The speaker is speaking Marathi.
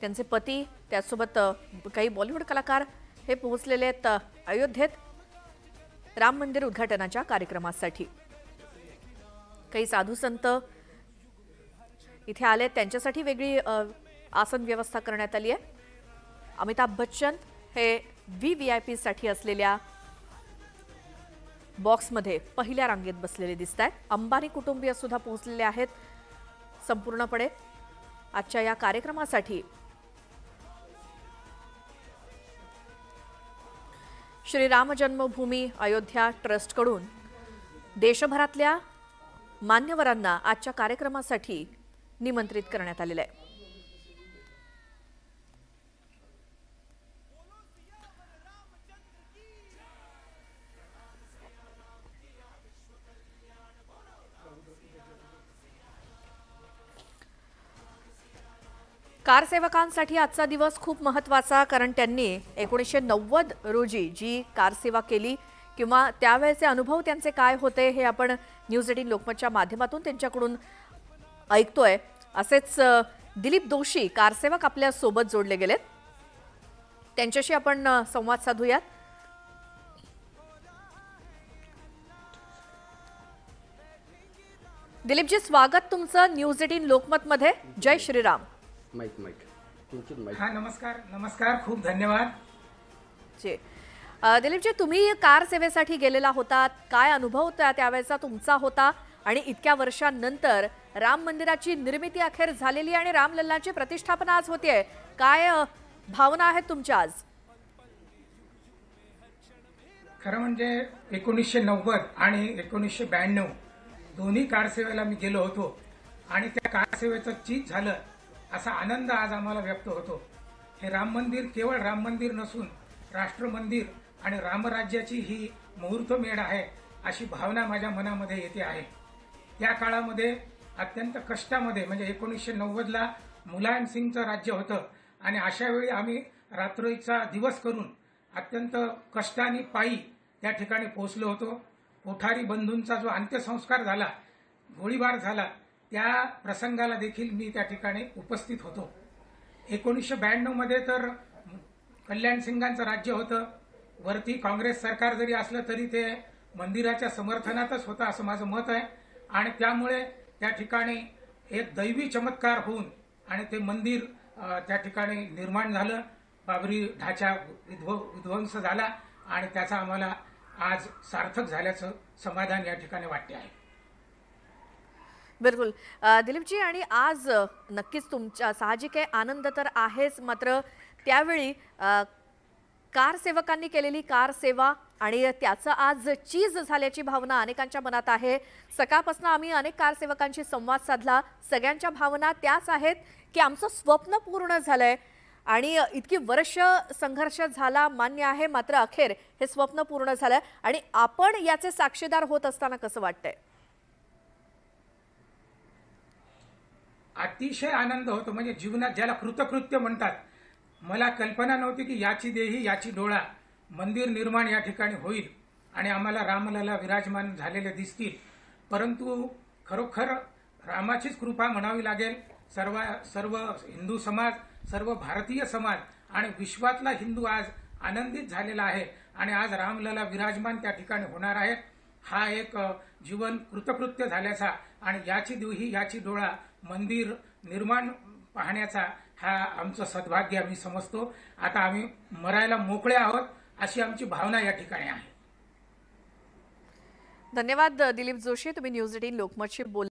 त्यांचे पती त्याचसोबत काही बॉलिवूड कलाकार हे पोहोचलेले आहेत अयोध्येत राम मंदिर उद्घाटनाच्या कार्यक्रमासाठी. काही साधू संत इथे आले त्यांच्यासाठी वेगळी आसन व्यवस्था करण्यात आली आहे. अमिताभ बच्चन हे व्ही व्ही आय पीसाठी असलेल्या बॉक्समध्ये पहिल्या रांगेत बसलेले दिसत आहेत अंबानी कुटुंबीय सुद्धा पोहोचलेले आहेत संपूर्णपणे. आजच्या या कार्यक्रमासाठी श्रीराम जन्मभूमी अयोध्या ट्रस्टकडून देशभरातल्या मान्यवरांना आजच्या कार्यक्रमासाठी निमंत्रित करण्यात आलेलं आहे. कारसेवकांसाठी आजचा दिवस खूप महत्त्वाचा कारण त्यांनी एकोणीसशे नव्वद रोजी जी कारसेवा केली किंवा त्यावेळेचे अनुभव त्यांचे काय होते हे आपण न्यूज एटीन लोकमतच्या माध्यमातून त्यांच्याकडून ऐकतोय. असेच दिलीप दोशी कारसेवक आपल्यासोबत जोडले गेलेत. त्यांच्याशी आपण संवाद साधूयात. दिलीपजी स्वागत तुमचं न्यूज एटीन लोकमतमध्ये. जय श्रीराम. माईक माईक तुमचीच माईक हा नमस्कार. नमस्कार. खूप धन्यवाद. जे. दिलीपजी तुम्ही कार सेवेसाठी गेलेला होता. काय अनुभव त्या त्यावेळेचा? तुमचा होता. आणि इतक्या वर्षांनंतर राम मंदिराची निर्मिती अखेर झालेली आणि रामलल्लाची प्रतिष्ठापना आज होतीये काय भावना आहेत तुमच्या आज? खरं म्हणजे एकोणीसशे नव्वद आणि एकोणीसशे ब्याण्णव दोन्ही कारसेवेला मी गेलो होतो. आणि त्या कारसेवेचं चीज झालं असा आनंद आज आम्हाला व्यक्त होतो. हे राम मंदिर केवळ राम मंदिर नसून राष्ट्र मंदिर आणि रामराज्याची ही मुहूर्तमेढ आहे अशी भावना माझ्या मनामध्ये येते आहे. त्या काळामध्ये अत्यंत कष्टामध्ये म्हणजे एकोणीसशे नव्वदला मुलायम सिंगचं राज्य होतं आणि अशा वेळी आम्ही रात्रीचा दिवस करून अत्यंत कष्टाने पायी त्या ठिकाणी पोहोचलो होतो. कोठारी बंधूंचा जो अंत्यसंस्कार झाला गोळीबार झाला त्या प्रसंगाला देखील मी त्या ठिकाणी उपस्थित होतो. एकोणीसशे ब्याण्णवमध्ये तर कल्याण सिंगांचं राज्य होतं. वरती काँग्रेस सरकार जरी असलं तरी ते मंदिराच्या समर्थनातच होतं असं माझं मत आहे. आणि त्यामुळे त्या ठिकाणी एक दैवी चमत्कार होऊन आणि ते मंदिर त्या ठिकाणी निर्माण झालं. बाबरी ढाचा विध्व विध्वंस झाला आणि त्याचा आम्हाला आज सार्थक झाल्याचं समाधान या ठिकाणी वाटते आहे. बिलकुल. दिलीपजी आणि आज नक्कीच तुमच्या साहजिक आहे आनंद तर आहेच मात्र त्यावेळी कार सेवकांनी केलेली कार सेवा आणि त्याचं आज चीज झाल्याची भावना अनेकांच्या मनात आहे. सकाळपासून आम्ही अनेक कार सेवकांशी संवाद साधला. सगळ्यांच्या भावना त्याच आहेत की आमचं स्वप्न पूर्ण झालंय आणि इतकी वर्ष संघर्ष झाला मान्य आहे मात्र अखेर हे स्वप्न पूर्ण झालंय आणि आपण याचे साक्षीदार होत असताना कसं वाटतंय? अतिशय आनंद होतो. म्हणजे जीवनात ज्याला कृतकृत्य म्हणतात. मला कल्पना नव्हती की याची देही याची डोळा मंदिर निर्माण या ठिकाणी होईल आणि आम्हाला रामलला विराजमान झालेले दिसतील. परंतु खरोखर रामाचीच कृपा म्हणावी लागेल. सर्व सर्व हिंदू समाज सर्व भारतीय समाज आणि विश्वातला हिंदू आज आनंदित झालेला आहे आणि आज रामलला विराजमान त्या ठिकाणी होणार आहेत. हा एक जीवन कृतकृत्य झाल्याचा आणि याची दिवही याची डोळा मंदिर निर्माण पाहण्याचा हा आमचं सद्भाग्य आम्ही समजतो. आता आम्ही मरायला मोकळे आहोत अशी आमची भावना या ठिकाणी आहे. धन्यवाद दिलीप जोशी. तुम्ही न्यूज एटीन लोकमतशी बोल